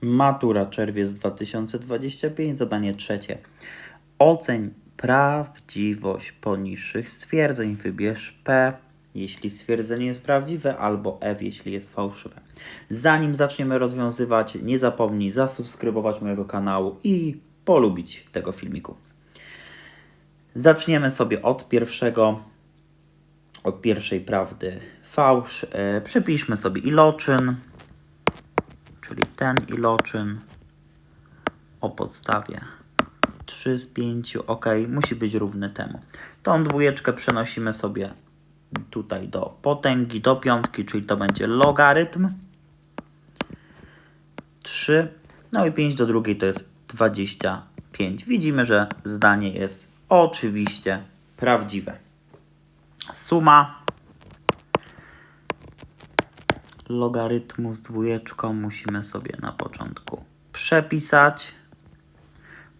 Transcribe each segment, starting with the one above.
Matura czerwiec 2025, zadanie trzecie. Oceń prawdziwość poniższych stwierdzeń. Wybierz P, jeśli stwierdzenie jest prawdziwe, albo F, jeśli jest fałszywe. Zanim zaczniemy rozwiązywać, nie zapomnij zasubskrybować mojego kanału i polubić tego filmiku. Zaczniemy sobie od pierwszego, od pierwszej prawdy fałsz. E, Przypiszmy sobie iloczyn, czyli ten iloczyn o podstawie 3 z 5, ok, musi być równy temu. Tą dwójeczkę przenosimy sobie tutaj do potęgi, do piątki, czyli to będzie logarytm 3, no i 5 do drugiej to jest 25. Widzimy, że zdanie jest oczywiście prawdziwe. Suma logarytmu z dwójeczką musimy sobie na początku przepisać.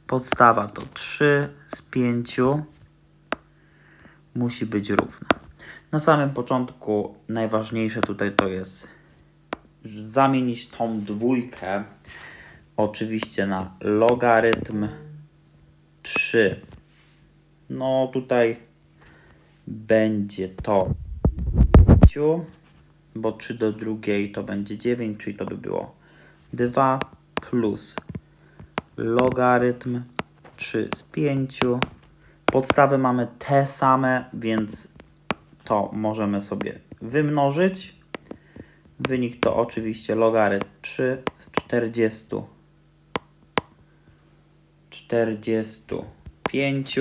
Podstawa to 3 z 5 musi być równa. Na samym początku najważniejsze tutaj to jest zamienić tą dwójkę oczywiście na logarytm 3. No tutaj będzie to 5, bo 3 do drugiej to będzie 9, czyli to by było 2 plus logarytm 3 z 5. Podstawy mamy te same, więc to możemy sobie wymnożyć. Wynik to oczywiście logarytm 3 z 40. 45.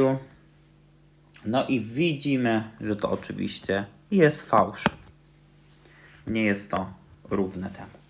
No i widzimy, że to oczywiście jest fałsz. Nie jest to równe temu.